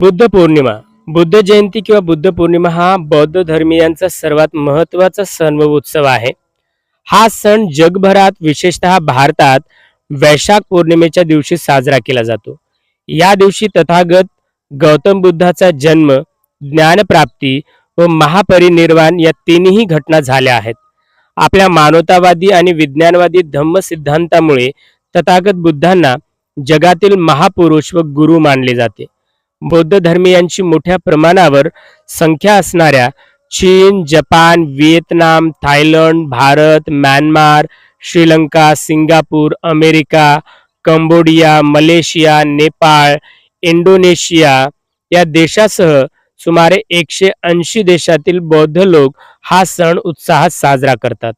बुद्ध पौर्णिमा. बुद्ध जयंती किंवा बुद्ध पौर्णिमा हा बौद्ध धर्मीयांचा सर्वात महत्त्वाचा सण व उत्सव आहे. हा सण जगभरात विशेषतः भारतात वैशाख पौर्णिमेच्या दिवशी साजरा केला जातो. या दिवशी तथागत गौतम बुद्धाचा जन्म ज्ञानप्राप्ती व महापरिनिर्वाण या तीनही घटना झाल्या आहेत. आपल्या मानवतावादी आणि विज्ञानवादी धम्म सिद्धांतामुळे तथागत बुद्धांना जगातील महापुरुष व गुरु मानले जाते. बौद्ध धर्मीयांची मोठ्या प्रमाणावर संख्या असणाऱ्या चीन Japan Vietnam Thailand Bharat Myanmar Sri Lanka Singapore America Cambodia Malaysia Nepal Indonesia या देशासह सुमारे एकशे ऐंशी देशातील बौद्ध लोक हा सण उत्साहात साजरा करतात.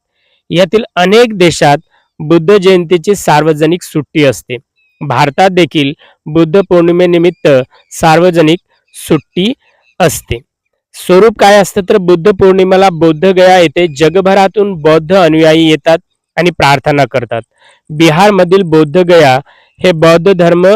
यातील अनेक देशात बुद्ध जयंतीची सार्वजनिक सुट्टी असते. भारतात देखील बुद्ध पौर्णिमेनिमित्त सार्वजनिक सुट्टी असते. स्वरूप काय असतं तर बुद्ध पौर्णिमेला बौद्ध गया येथे जगभरातून बौद्ध अनुयायी येतात आणि प्रार्थना करतात. बिहारमधील बौद्ध गया हे बौद्ध धर्म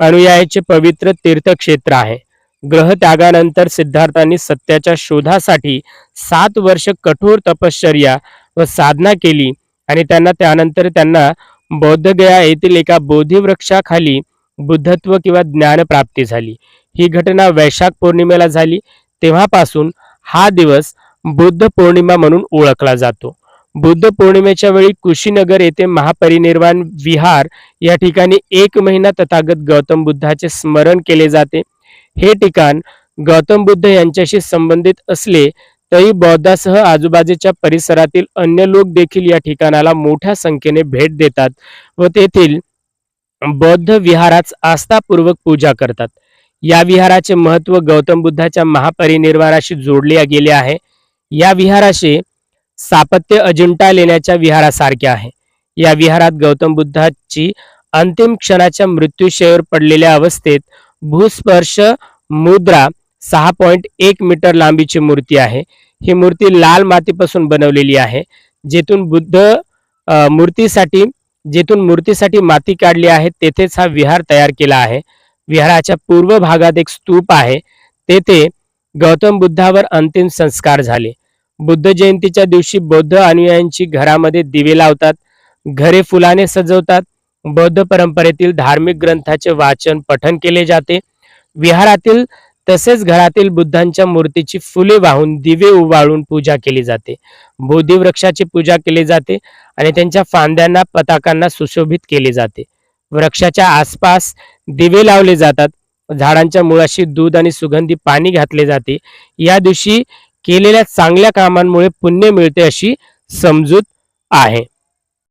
अनुयायाचे पवित्र तीर्थक्षेत्र आहे. ग्रह त्यागानंतर सिद्धार्थांनी सत्याच्या शोधासाठी सात वर्ष कठोर तपश्चर्या व साधना केली आणि त्यांना त्यानंतर त्यांना बौद्धगया येथील एका बोधिवृक्षाखाली बुद्धत्व किंवा ज्ञानप्राप्ती झाली. ही घटना वैशाख पौर्णिमेला झाली. तेव्हापासून हा दिवस बुद्ध पौर्णिमा म्हणून ओळखला जातो. बुद्ध पौर्णिमेच्या वेळी कुशीनगर येथे महापरिनिर्वाण विहार या ठिकाणी एक महिना तथागत गौतम बुद्धाचे स्मरण केले जाते. हे ठिकाण गौतम बुद्ध यांच्याशी संबंधित असले तरी बौद्धासह आजूबाजूच्या परिसरातील अन्य लोक देखील या ठिकाणाला मोठ्या संख्येने भेट देतात व तेथील बौद्ध विहारात आस्थापूर्वक पूजा करतात. या विहाराचे महत्त्व गौतम बुद्धाच्या महापरिनिर्वाणाशी जोडले गेले आहे. या विहाराशी सापत्य अजिंठा लेण्याच्या विहारासारखे आहे. या विहारात गौतम बुद्धाची अंतिम क्षणाच्या मृत्यूशयावर पडलेल्या अवस्थेत भूस्पर्श मुद्रा सहा पॉईंट एक मीटर लांबीची मूर्ती आहे. ही मूर्ती लाल मातीपासून बनवलेली आहे. जेथून बुद्ध मूर्तीसाठी जेथून मूर्तीसाठी माती काढली आहे तेथेच हा विहार तयार केला आहे. विहाराच्या पूर्व भागात एक स्तूप आहे. तेथे गौतम बुद्धावर अंतिम संस्कार झाले. बुद्ध जयंतीच्या दिवशी बौद्ध अनुयायांची घरामध्ये दिवे लावतात घरे फुलाने सजवतात. बौद्ध परंपरेतील धार्मिक ग्रंथाचे वाचन पठन केले जाते. विहारातील तसेच घरातील बुद्धांच्या मूर्तीची फुले वाहून दिवे उवाळून पूजा केली जाते. बोधिवृक्षाची पूजा केली जाते आणि त्यांच्या फांद्यांना पताकांना सुशोभित केले जाते. वृक्षाच्या आसपास दिवे लावले जातात. झाडांच्या मुळाशी दूध आणि सुगंधी पाणी घातले जाते. या दिवशी केलेल्या चांगल्या कामांमुळे पुण्य मिळते अशी समजूत आहे.